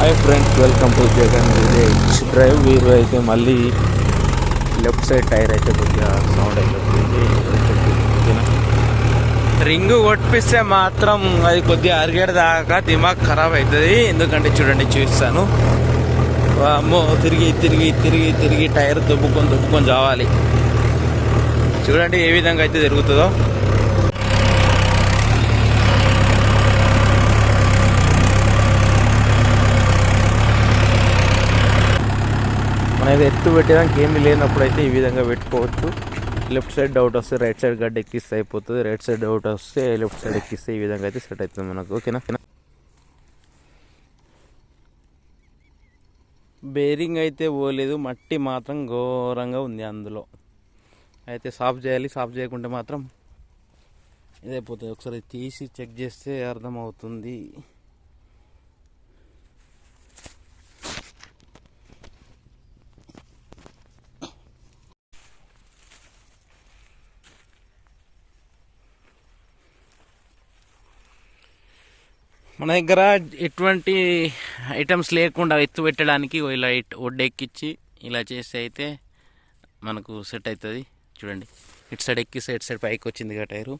Hi friends welcome to Jagan village drive వీరు అయితే మళ్ళీ లెఫ్ట్ సైడ్ టైర్ అయితే కొద్దిగా సౌండ్ అయితే రింగు కొట్టిస్తే మాత్రం అది కొద్దిగా అరిగేడు దాకా దిమాగ్ ఖరాబ్ అవుతుంది. ఎందుకంటే చూడండి చూస్తాను అమ్మో తిరిగి తిరిగి తిరిగి తిరిగి టైర్ దుబ్బుకొని దుబ్బుకొని చావాలి చూడండి ఏ విధంగా అయితే మనం మనది ఎత్తు పెట్టేదానికి ఏమీ లేనప్పుడు అయితే ఈ విధంగా పెట్టుకోవచ్చు. లెఫ్ట్ సైడ్ డౌట్ వస్తే రైట్ సైడ్ గడ్డ ఎక్కిస్తే అయిపోతుంది. రైట్ సైడ్ డౌట్ వస్తే లెఫ్ట్ సైడ్ ఎక్కిస్తే ఈ విధంగా అయితే సెట్ అవుతుంది మనకు. ఓకేనా? బేరింగ్ అయితే పోలేదు. మట్టి మాత్రం ఘోరంగా ఉంది అందులో. అయితే సాఫ్ చేయాలి. సాఫ్ చేయకుంటే మాత్రం ఇదైపోతుంది. ఒకసారి తీసి చెక్ చేస్తే అర్థమవుతుంది. మన దగ్గర ఎటువంటి ఐటమ్స్ లేకుండా ఎత్తు పెట్టడానికి ఇలా ఇట్- ఒడ్డెక్కిచ్చి ఇలా చేస్తే అయితే మనకు సెట్ అవుతుంది చూడండి ఇటు సైడ్ ఎక్కిస్తే ఇటు సైడ్ పైకి వచ్చింది కదా టైరు.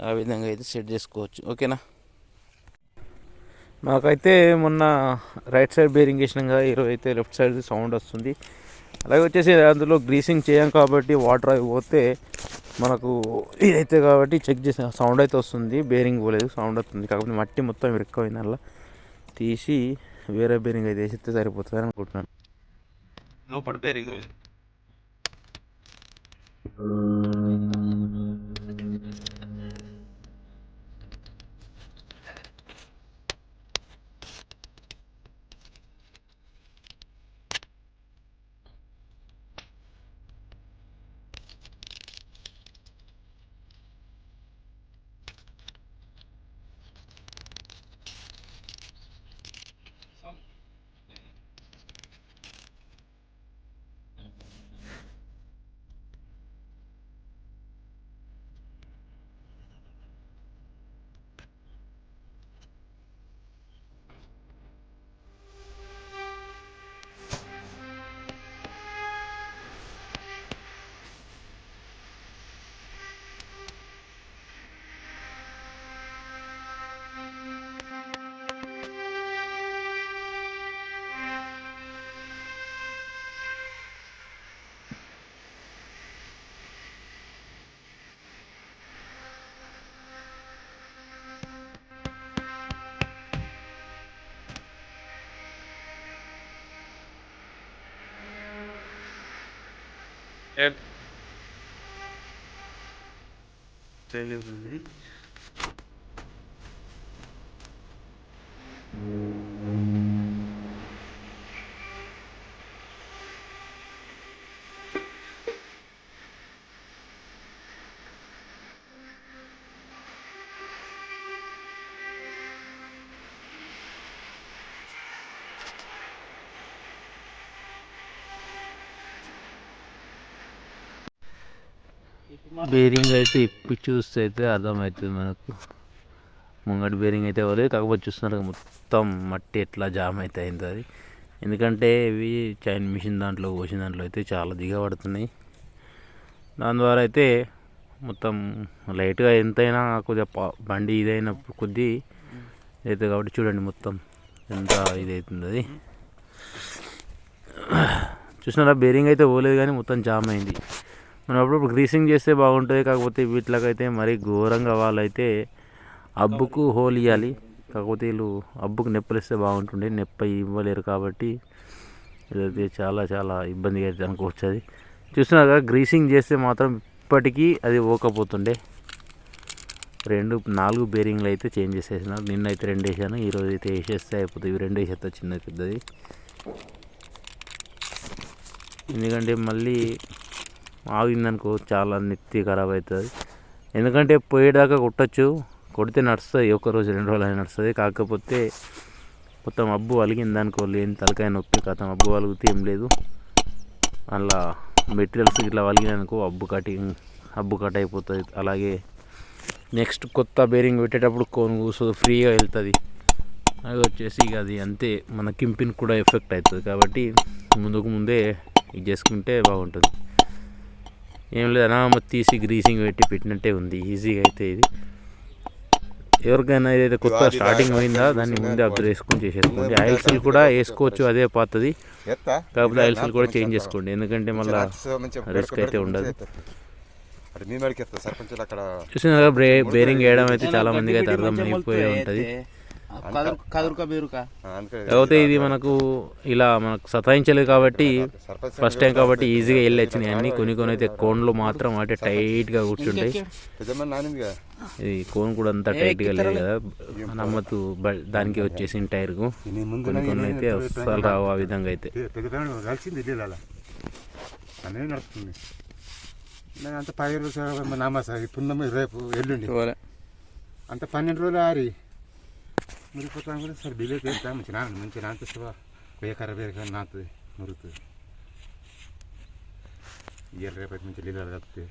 ఆ విధంగా అయితే సెట్ చేసుకోవచ్చు. ఓకేనా? మాకైతే మొన్న రైట్ సైడ్ బేరింగ్ వేసినాం ఈరోజు అయితే లెఫ్ట్ సైడ్ సౌండ్ వస్తుంది. అలాగే వచ్చేసి అందులో గ్రీసింగ్ చేయం కాబట్టి వాటర్ అవి పోతే మనకు ఇదైతే కాబట్టి చెక్ చేసిన సౌండ్ అయితే వస్తుంది. బేరింగ్ పోలేదు సౌండ్ వస్తుంది కాకపోతే మట్టి మొత్తం ఇరుక్కుపోయింది అలా తీసి వేరే బేరింగ్ అయితే వేసిస్తే సరిపోతుంది అని అనుకుంటున్నాను. లోపల bearing And Delivery. Mm. Bearing అయితే ఇప్పి చూస్తే అయితే అర్థమవుతుంది మనకు. ముంగటి బేరింగ్ అయితే పోలేదు కాకపోతే చూస్తున్నారు మొత్తం మట్టి ఎట్లా జామ్ అయితే అయింది అది. ఎందుకంటే ఇవి చైన్ మిషన్ దాంట్లో పోసిన దాంట్లో అయితే చాలా దిగబడుతున్నాయి దాని ద్వారా అయితే మొత్తం లైట్గా ఎంతైనా కొద్దిగా బండి ఇదైన కొద్దీ అయితే కాబట్టి చూడండి మొత్తం ఎంత ఇదవుతుంది అది. చూసినారా? బేరింగ్ అయితే పోలేదు కానీ మొత్తం జామ్ అయింది. మనం అప్పుడప్పుడు గ్రీసింగ్ చేస్తే బాగుంటుంది కాకపోతే వీటికైతే మరీ ఘోరంగా వాళ్ళైతే అబ్బుకు హోల్ ఇవ్వాలి కాకపోతే వీళ్ళు అబ్బుకు నెప్పలిస్తే బాగుంటుండే నెప్ప ఇవ్వలేరు కాబట్టి ఇదైతే చాలా చాలా ఇబ్బందిగా అయితే అనుకోవచ్చు అది కదా గ్రీసింగ్ చేస్తే మాత్రం ఇప్పటికీ అది ఓకపోతుండే రెండు నాలుగు బేరింగ్లు అయితే చేంజ్ చేసేసిన నిన్న అయితే రెండు వేసాను ఈరోజు అయితే వేసేస్తే అయిపోతుంది ఇవి రెండు వేసేస్తా చిన్నది పెద్దది. ఎందుకంటే మళ్ళీ ఆగిందనుకో చాలా నెత్తి ఖరాబ్ అవుతుంది ఎందుకంటే పోయేదాకా కొట్టచ్చు కొడితే నడుస్తుంది ఒక రోజు రెండు రోజులు అయినా నడుస్తుంది. కాకపోతే మొత్తం అబ్బు అలిగింది అనుకో లేని తలకాయ నొప్పి కథం అబ్బు అలిగితే ఏం లేదు. అలా మెటీరియల్స్ ఇట్లా వలిగినానుకో అబ్బు కటింగ్ అబ్బు కట్ అయిపోతుంది. అలాగే నెక్స్ట్ కొత్త బేరింగ్ పెట్టేటప్పుడు కోన్ కూర్చోదు ఫ్రీగా వెళ్తుంది. అది వచ్చేసి ఇక అది అంతే మన కింపిన్ కూడా ఎఫెక్ట్ అవుతుంది కాబట్టి ముందుకు ముందే ఇది చేసుకుంటే బాగుంటుంది. ఏం లేదు అనామత్ తీసి గ్రీసింగ్ పెట్టి పెట్టినట్టే ఉంది. ఈజీగా అయితే ఇది. ఎవరికైనా ఏదైతే కొత్త స్టార్టింగ్ అయిందా దాన్ని ముందే అబ్జర్వ్ చేసుకొని చేసేసుకోండి. ఆయిల్స్లు కూడా వేసుకోవచ్చు అదే పాతది. కాకపోతే ఆయిల్స్లు కూడా చేంజ్ చేసుకోండి. ఎందుకంటే మళ్ళీ risk అయితే ఉండదు. చూసిన బ్రే బేరింగ్ వేయడం అయితే చాలా మందికి అయితే అర్థం అయిపోయి ఉంటుంది. కాకపోతే ఇది మనకు ఇలా మనకు సతాయించలేదు కాబట్టి ఫస్ట్ టైం కాబట్టి ఈజీగా వెళ్ళి వచ్చినాయి అన్ని. కొన్ని కొన్ని అయితే కోన్లు మాత్రం అంటే టైట్గా కూర్చుంటాయి. ఇది కోన్ కూడా అంతా టైట్గా లేదు. కదా నమ్మతు బ- దానికి వచ్చేసిన టైర్కు. కొన్ని కొన్ని అయితే అస్సలు రావు ఆ విధంగా అయితే. నడుస్తుంది. అంత పది రోజులు నామాస పున్నమి రేపు ఎల్లుండి. అంత పన్నెండు రోజులు ఆరి. Mırıkotangırı sar bile gel tam çınar mın çınar tı sıva veya karaber kan natı mırıtı. Yer repet mın çelil arattı.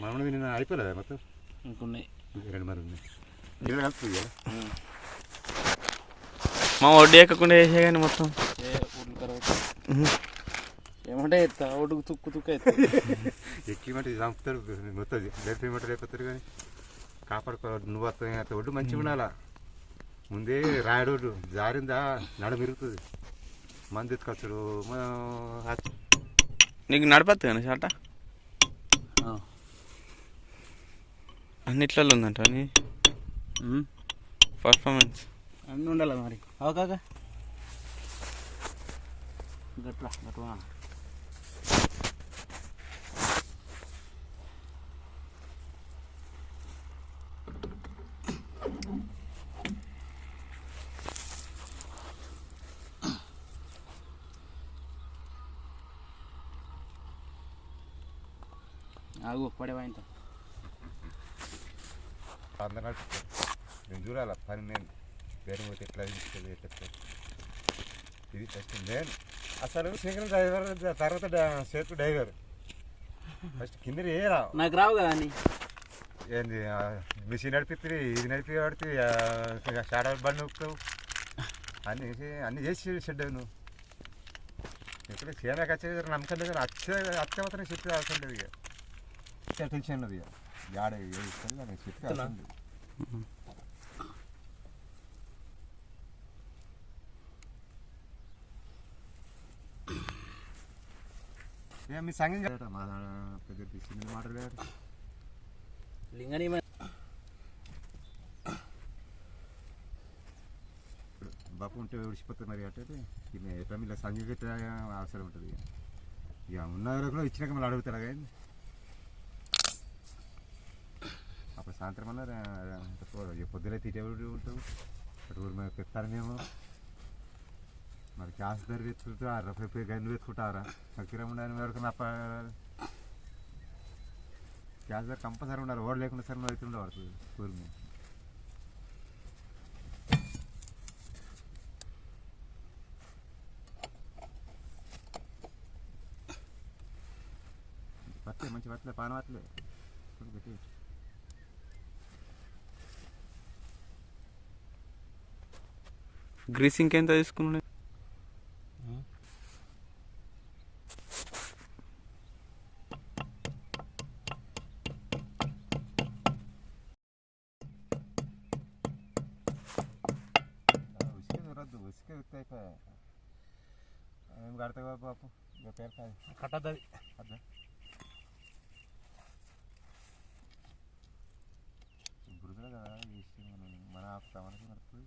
මරණ වෙන අයි පලද මත ඉරට මරන්න ඉරත් කිය මම ඔඩ්ඩයකකුණේ ඒහගැන මොත්තම් ඒ කර ఏమంటే ఒడుగు తుక్కు తుక్కు ఎత్తా ఎక్కిమంటే చంపుతారు? మొత్తం లేపేయమంటే లేకపోతారు కానీ కాపాడుకో నువ్వు వస్తాయి అట్లా ఒడ్డు మంచిగా ఉండాలా? ముందే రాయడోడు జారిందా? నడ మిరుగుతుంది. మంది ఎత్తుకొచ్చాడు. నీకు నడపద్దు కానీ షాట అన్నిట్లలో ఉందంట నీ పర్ఫార్మెన్స్. అన్నీ ఉండాలి మరి? అవకాక గట్లా గట్లా ఆగు పడేవా ఇంత నేను చూడాల? పని నేను వేరే పోతే ఎట్లా తీసుకెళ్ళి ఇది ఫస్ట్ నేను అసలు సింగిల్ డ్రైవర్ తర్వాత సేతు డ్రైవర్ ఫస్ట్ కింద ఏరా? నాకు రావు కదా ఏంది మిషన్ నడిపిస్తుంది ఇది నడిపి పడితే షాడ బండి నొక్కుతావు అన్ని అన్ని చేసి షెడ్ నువ్వు. ఇప్పుడు సేనకి వచ్చేది నమ్మకం లేదు వచ్చే అత్తే మాత్రం చెప్పి అవసరం లేదు ఇక. టెన్షన్ ఉన్నది ఇక. యాడ ఇస్తుంది కానీ చెప్పి మీ మాట్లాడారు లింగని బాపు ఉంటే విడిచిపోతుంది మరి అంటే ఎట్లా ఇలా సంగీత అవసరం ఉంటుంది ఇక. ఉన్న ఇచ్చినాక మళ్ళీ అడుగుతారా కానీ అప్పుడు సాయంత్రం అన్నా పొద్దున తీటేవాడు ఉంటావు అటు ఊరు మేము పెడతారనేమో మరి గ్యాస్ ధర తెచ్చుకుంటూ ఆ రఫీ గన్ను తెచ్చుకుంటారా మరి కిరా ఉండాలని వరకు అప్ప గ్యాస్ ధర కంపల్సరీ ఉండాలి ఓడ లేకుండా సరే అయితే ఉండవచ్చు ఊరు మీద వట్లే మంచి వట్లే పాన వట్లే ఇప్పుడు గ్రీసింగ్ ఎంత తీసుకున్నాడు ఉసుకే దొరద్దు ఉసుకే ఉత్తే అయిపోయా ఏం కడతావా బాపు ఇక పేరు కాదు కట్టద్ది అర్థం బురదలో కదా వేసి మనం మన ఆపుతామని నడుస్తుంది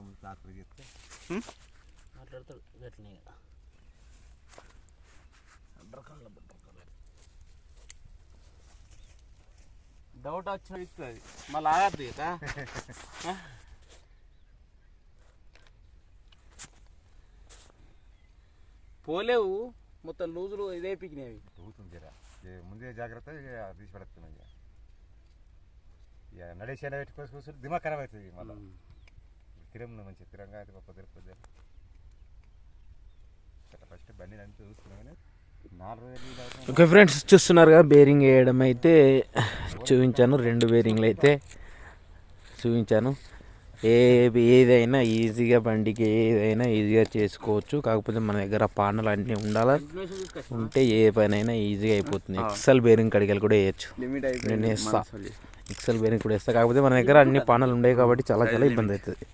ముందు ట్రాక్టర్ చేస్తే. మాట్లాడతాడు. గట్లనే కదా. డౌట్ వచ్చిన ఇస్తుంది మళ్ళీ ఆగద్దు కదా. పోలేవు. మొత్తం లూజులు ఇదే పికినవి ముందే జాగ్రత్త తీసి పడుతున్నాం ఇక ఇక నడేసి పెట్టుకోసి కూర్చొని దిమాగ్ ఖరాబ్ అవుతుంది మళ్ళీ తిరం మంచి తిరంగా అయితే పొద్దున పొద్దున ఫస్ట్ బండి నడిపి చూస్తున్నాం. ఓకే ఫ్రెండ్స్ చూస్తున్నారు కదా బేరింగ్ వేయడం అయితే చూపించాను రెండు బేరింగ్లు అయితే చూపించాను ఏ ఏదైనా ఈజీగా బండికి ఏదైనా ఈజీగా చేసుకోవచ్చు. కాకపోతే మన దగ్గర పానలు అన్నీ ఉండాలి? ఉంటే ఏ పనైనా ఈజీగా అయిపోతుంది. ఎక్సెల్ బేరింగ్ కడిగలు కూడా వేయచ్చు. నేను వేస్తా. ఎక్సెల్ బేరింగ్ కూడా వేస్తా. కాకపోతే మన దగ్గర అన్ని పానలు ఉండేవి కాబట్టి చాలా చాలా ఇబ్బంది అవుతుంది.